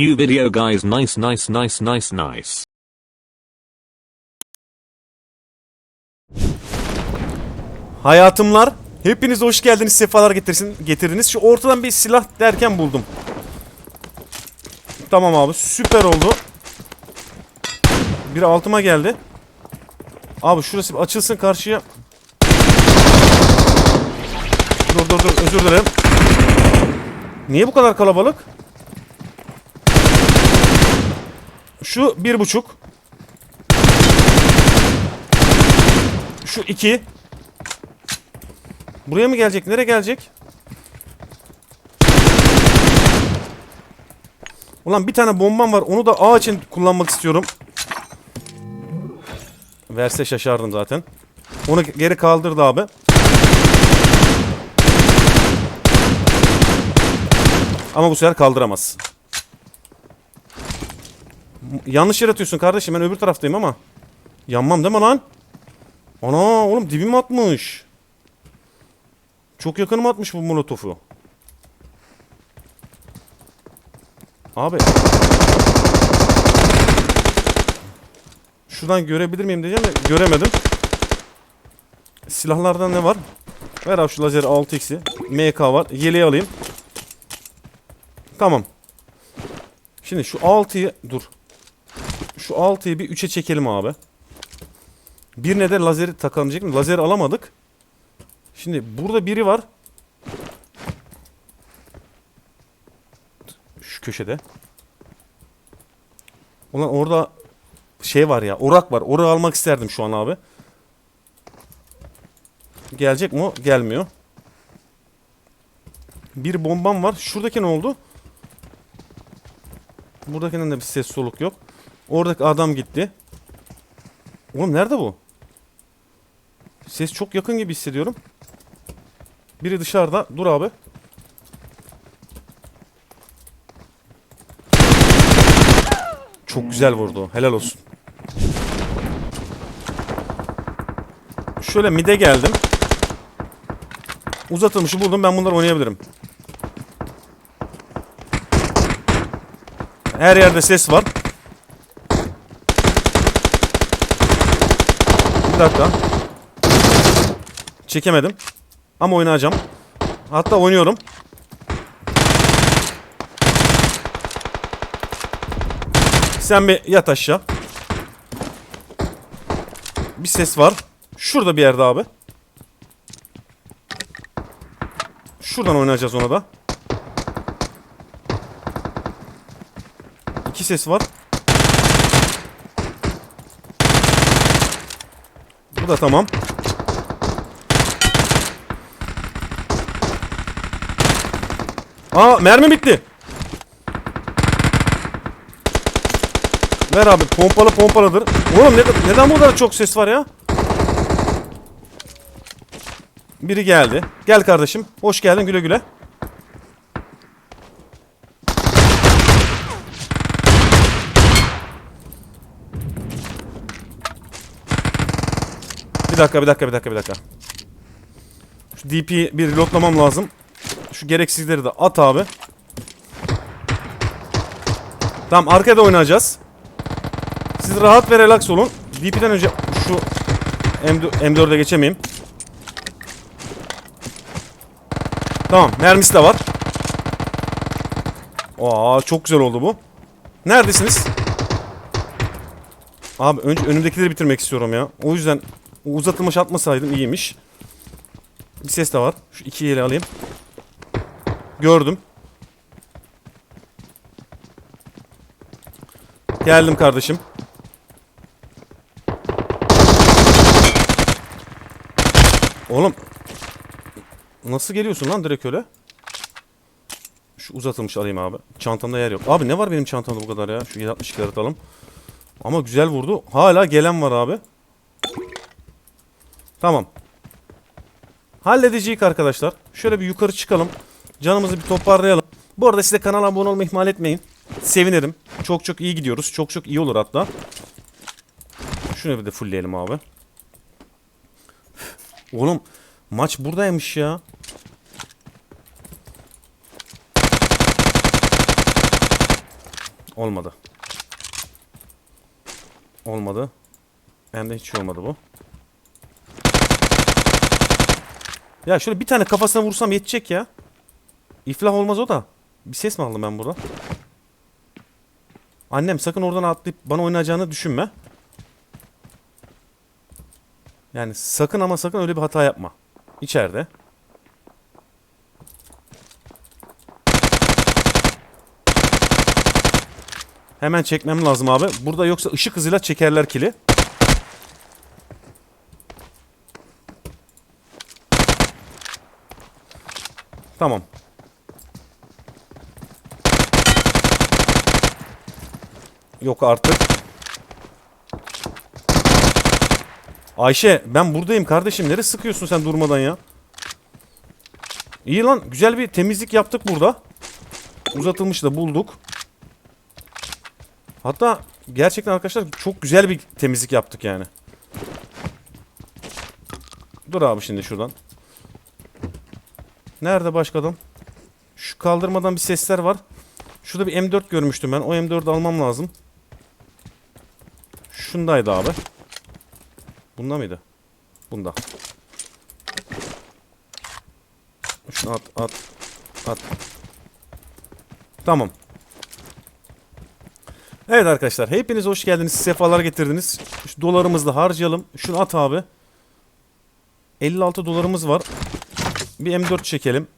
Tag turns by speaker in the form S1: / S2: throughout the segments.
S1: New video guys nice nice nice nice nice.
S2: Hayatımlar, hepiniz hoş geldiniz, sefalar getirsin, getirdiniz. Şu ortadan bir silah derken buldum. Tamam abi, süper oldu. Biri altıma geldi. Abi şurası bir açılsın karşıya. Dur dur dur, özür dilerim. Niye bu kadar kalabalık? Şu bir buçuk. Şu iki. Buraya mı gelecek? Nereye gelecek? Ulan bir tane bombam var. Onu da A için kullanmak istiyorum. Verse şaşardım zaten. Onu geri kaldırdı abi. Ama bu sefer kaldıramaz. Yanlış yere atıyorsun kardeşim. Ben öbür taraftayım ama. Yanmam değil mi lan? Ana oğlum dibime atmış. Çok yakınıma atmış bu molotofu. Abi. Şuradan görebilir miyim diyeceğim de göremedim. Silahlardan ne var? Ver abi şu lazer 6x'i. MK var. Yeleği alayım. Tamam. Şimdi şu 6'yı dur. Şu 6'yı bir 3'e çekelim abi. Birine de lazeri takalım diyecektim. Lazeri alamadık. Şimdi burada biri var. Şu köşede. Ulan orada şey var ya orak var. Orak almak isterdim şu an abi. Gelecek mi? Gelmiyor. Bir bombam var. Şuradaki ne oldu? Buradakinden de bir ses soluk yok. Oradaki adam gitti. Oğlum nerede bu? Ses çok yakın gibi hissediyorum. Biri dışarıda. Dur abi. Çok güzel vurdu. Helal olsun. Şöyle mide geldim. Uzatılmışı buldum. Ben bunları oynayabilirim. Her yerde ses var. Dakika. Çekemedim. Ama oynayacağım. Hatta oynuyorum. Sen bir yat aşağı. Bir ses var. Şurada bir yerde abi. Şuradan oynayacağız ona da. İki ses var. Da tamam. Aa mermi bitti. Ver abi pompalı pompalıdır. Oğlum ne, neden bu kadar çok ses var ya? Biri geldi. Gel kardeşim. Hoş geldin güle güle. Dakika bir dakika bir dakika bir dakika. Şu DP'yi bir reloadlamam lazım. Şu gereksizleri de at abi. Tamam arkada oynayacağız. Siz rahat ve relax olun. DP'den önce şu M4 M4'e geçemeyeyim. Tamam mermisi de var. Aa çok güzel oldu bu. Neredesiniz? Abi önce önümdekileri bitirmek istiyorum ya. O yüzden uzatılmış atmasaydım iyiymiş. Bir ses de var. Şu iki yeri alayım. Gördüm. Geldim kardeşim. Oğlum. Nasıl geliyorsun lan direkt öyle? Şu uzatılmış alayım abi. Çantamda yer yok. Abi ne var benim çantamda bu kadar ya? Şu 762 atalım. Ama güzel vurdu. Hala gelen var abi. Tamam. Halledeceğiz arkadaşlar. Şöyle bir yukarı çıkalım. Canımızı bir toparlayalım. Bu arada size kanala abone olmayı ihmal etmeyin. Sevinirim. Çok çok iyi gidiyoruz. Çok çok iyi olur hatta. Şunu bir de fullleyelim abi. Oğlum maç buradaymış ya. Olmadı. Olmadı. Hem de hiç olmadı bu. Ya şöyle bir tane kafasına vursam yetecek ya. İflah olmaz o da. Bir ses mi aldım ben burada? Annem sakın oradan atlayıp bana oynayacağını düşünme. Yani sakın ama sakın öyle bir hata yapma. İçeride. Hemen çekmem lazım abi. Burada yoksa ışık hızıyla çekerler kili. Tamam. Yok artık. Ayşe ben buradayım kardeşim. Nereye sıkıyorsun sen durmadan ya? İyi lan güzel bir temizlik yaptık burada. Uzatılmış da bulduk. Hatta gerçekten arkadaşlar çok güzel bir temizlik yaptık yani. Dur abi şimdi şuradan. Nerede başka adam? Şu kaldırmadan bir sesler var. Şurada bir M4 görmüştüm ben. O M4'ü almam lazım. Şundaydı abi. Bunda mıydı? Bunda. Şunu at at at. Tamam. Evet arkadaşlar hepiniz hoş geldiniz. Sefalar getirdiniz. Şu dolarımızı da harcayalım. Şunu at abi. 56 dolarımız var. Bir M4 çekelim.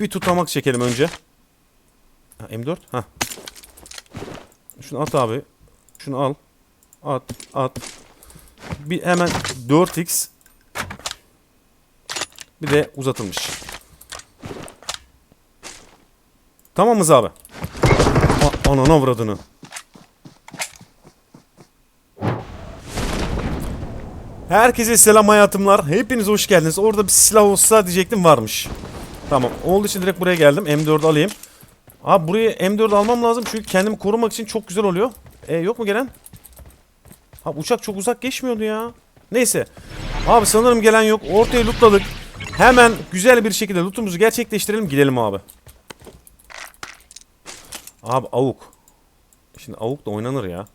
S2: Bir tutamak çekelim önce. Ha, M4. Ha. Şunu at abi. Şunu al. At, at. Bir hemen 4x. Bir de uzatılmış. Tamamız abi. A anana avradını. Herkese selam hayatımlar. Hepiniz hoş geldiniz. Orada bir silah olsa diyecektim varmış. Tamam. Olduğu için direkt buraya geldim. M4 alayım. Abi buraya M4 almam lazım çünkü kendimi korumak için çok güzel oluyor. E yok mu gelen? Abi uçak çok uzak geçmiyordu ya. Neyse. Abi sanırım gelen yok. Ortaya lootladık. Hemen güzel bir şekilde lootumuzu gerçekleştirelim. Gidelim abi. Abi avuk. Şimdi avuk da oynanır ya.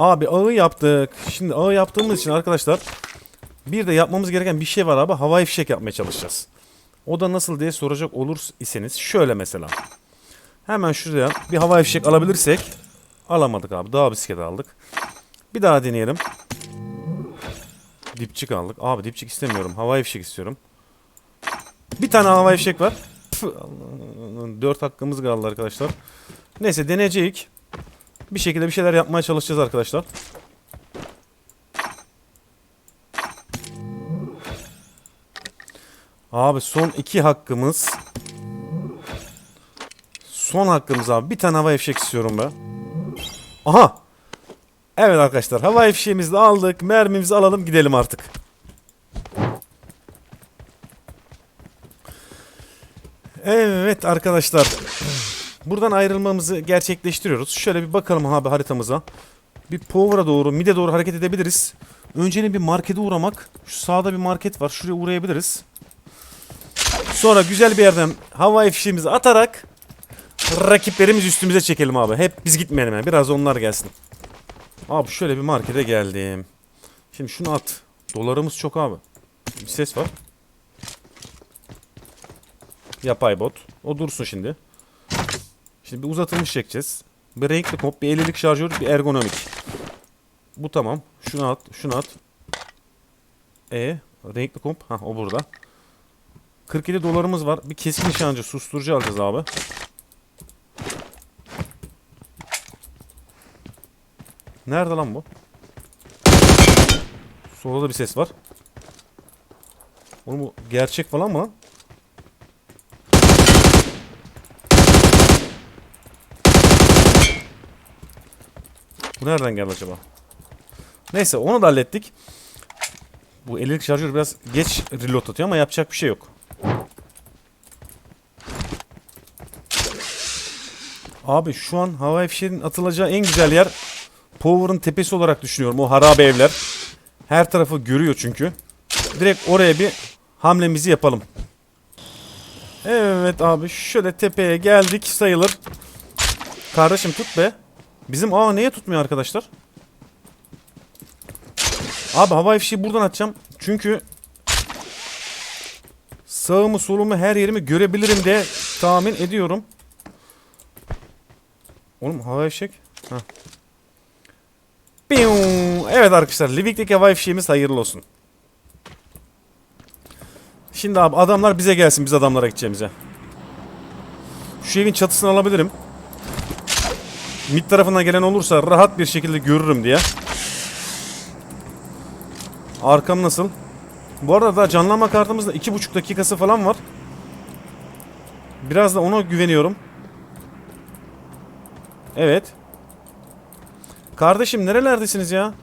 S2: Abi ağı yaptık. Şimdi ağı yaptığımız için arkadaşlar bir de yapmamız gereken bir şey var abi. Havai fişek yapmaya çalışacağız. O da nasıl diye soracak olur iseniz şöyle mesela. Hemen şuraya bir havai fişek alabilirsek alamadık abi. Daha bisiklet aldık. Bir daha deneyelim. Dipçik aldık. Abi dipçik istemiyorum. Havai fişek istiyorum. Bir tane havai fişek var. Püh, Allah'ım. Dört hakkımız kaldı arkadaşlar. Neyse deneyeceğiz. Bir şekilde bir şeyler yapmaya çalışacağız arkadaşlar. Abi son iki hakkımız. Son hakkımız abi. Bir tane hava fişek istiyorum be. Aha. Evet arkadaşlar hava fişeğimizi de aldık. Mermimizi alalım gidelim artık. Evet arkadaşlar. Buradan ayrılmamızı gerçekleştiriyoruz. Şöyle bir bakalım abi haritamıza. Bir Power'a doğru, mid'e doğru hareket edebiliriz. Önceliğin bir markete uğramak. Şu sağda bir market var. Şuraya uğrayabiliriz. Sonra güzel bir yerden havai fişeğimizi atarak rakiplerimiz üstümüze çekelim abi. Hep biz gitmeyelim yani. Biraz onlar gelsin. Abi şöyle bir markete geldim. Şimdi şunu at. Dolarımız çok abi. Bir ses var. Yapay bot. O dursun şimdi. Şimdi bir uzatılmış çekeceğiz. Bir renkli komp, bir 50'lik şarjör, bir ergonomik. Bu tamam. Şunu at, şunu at. E, renkli komp. Ha o burada. 47 dolarımız var. Bir keskin nişancı, susturucu alacağız abi. Nerede lan bu? Solda da bir ses var. Oğlum bu gerçek falan mı lan? Nereden geldi acaba? Neyse onu da hallettik. Bu elilik şarjör biraz geç reload atıyor ama yapacak bir şey yok. Abi şu an havai fişeğinin atılacağı en güzel yer Power'ın tepesi olarak düşünüyorum. O harabe evler. Her tarafı görüyor çünkü. Direkt oraya bir hamlemizi yapalım. Evet abi şöyle tepeye geldik sayılır. Kardeşim tut be. Bizim A neye tutmuyor arkadaşlar? Abi havai fişeği buradan atacağım. Çünkü sağımı solumu her yerimi görebilirim diye tahmin ediyorum. Oğlum. Heh. Piyuu. Evet arkadaşlar Livik'teki havai fişeğimiz hayırlı olsun. Şimdi abi adamlar bize gelsin biz adamlara gideceğimize. Şu evin çatısını alabilirim. Mid tarafından gelen olursa rahat bir şekilde görürüm diye. Arkam nasıl? Bu arada daha canlanma kartımızda 2,5 dakikası falan var. Biraz da ona güveniyorum. Evet. Kardeşim nerelerdesiniz ya?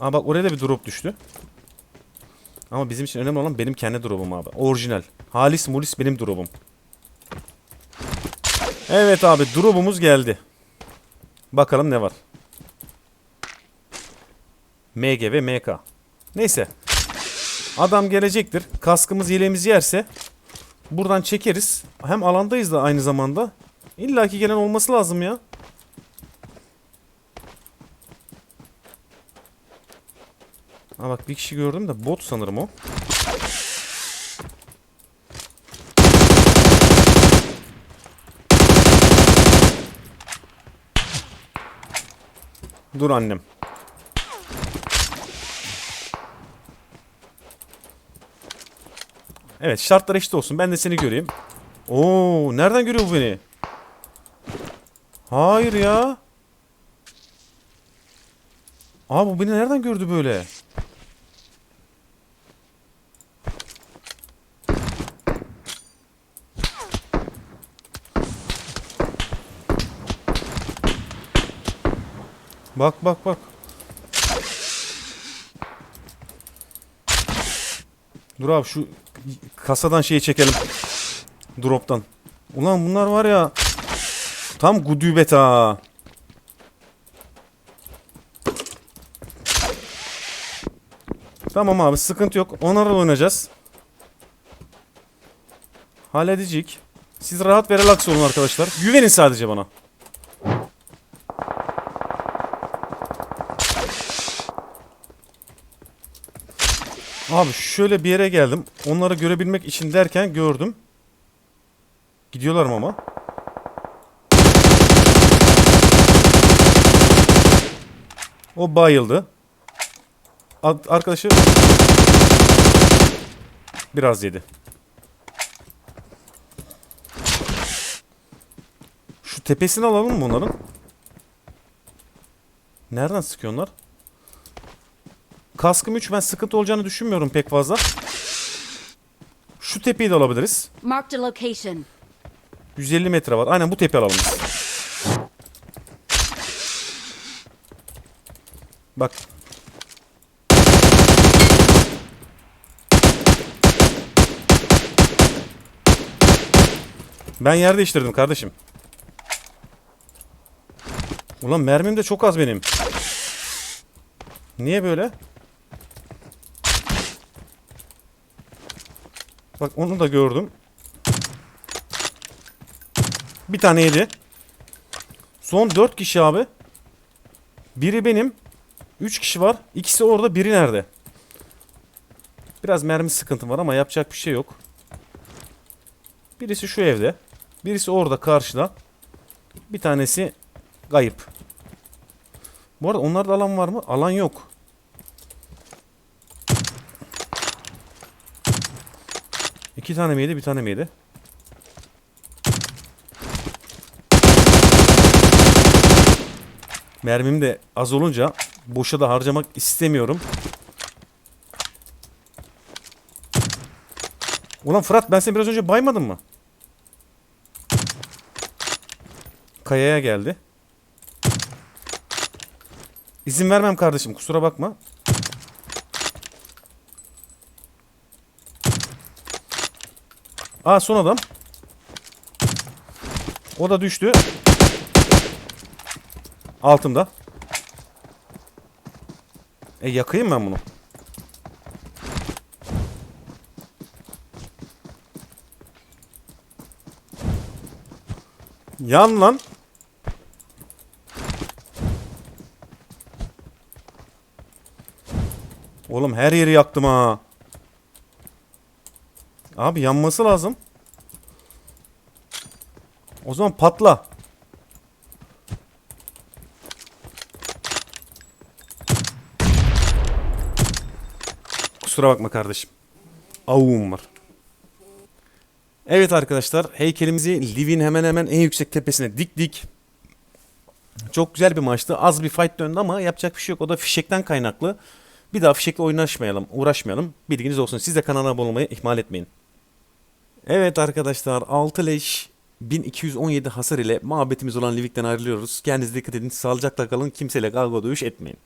S2: Aa bak oraya da bir drop düştü. Ama bizim için önemli olan benim kendi drop'um abi. Orijinal. Halis mulis benim drop'um. Evet abi drop'umuz geldi. Bakalım ne var. MG ve MK. Neyse. Adam gelecektir. Kaskımız yeleğimiz yerse buradan çekeriz. Hem alandayız da aynı zamanda. İlla ki gelen olması lazım ya. Ha bak bir kişi gördüm de bot sanırım o. Dur annem. Evet şartlar eşit olsun. Ben de seni göreyim. Oo, nereden görüyor bu beni? Hayır ya. Aa bu beni nereden gördü böyle? Bak bak bak. Dur abi şu kasadan şeyi çekelim. Drop'tan. Ulan bunlar var ya. Tam gudübet ha. Tamam abi sıkıntı yok. Onlarla oynayacağız. Halledecek. Siz rahat ve relax olun arkadaşlar. Güvenin sadece bana. Abi şöyle bir yere geldim. Onları görebilmek için derken gördüm. Gidiyorlar ama? O bayıldı. Ad- arkadaşı biraz yedi. Şu tepesini alalım mı bunların? Nereden sıkıyorlar? Kaskım 3 ben sıkıntı olacağını düşünmüyorum pek fazla. Şu tepeyi de alabiliriz.
S3: Marked a location.
S2: 150 metre var. Aynen bu tepe alalım. Bak. Ben yer değiştirdim kardeşim. Ulan mermim de çok az benim. Niye böyle? Bak onu da gördüm. Bir tane yedi. Son 4 kişi abi. Biri benim. 3 kişi var. İkisi orada. Biri nerede? Biraz mermi sıkıntım var ama yapacak bir şey yok. Birisi şu evde. Birisi orada karşıda. Bir tanesi kayıp. Bu arada onlarda alan var mı? Alan yok. İki tane mi yedi? Bir tane mi yedi? Mermim de az olunca boşa da harcamak istemiyorum. Ulan Fırat ben seni biraz önce baymadım mı? Kayaya geldi. İzin vermem kardeşim kusura bakma. Aa son adam. O da düştü. Altımda. E yakayım ben bunu. Yan lan. Oğlum her yeri yaktım ha. Abi yanması lazım. O zaman patla. Kusura bakma kardeşim. Avuğum var. Evet arkadaşlar heykelimizi Liv'in hemen hemen en yüksek tepesine diktik. Çok güzel bir maçtı. Az bir fight döndü ama yapacak bir şey yok. O da fişekten kaynaklı. Bir daha fişekle oynaşmayalım, uğraşmayalım. Bilginiz olsun. Siz de kanala abone olmayı ihmal etmeyin. Evet arkadaşlar 6 leş 1217 hasar ile muhabbetimiz olan Livik'ten ayrılıyoruz. Kendinize dikkat edin. Sağlıcakla kalın. Kimseyle kavga dövüş etmeyin.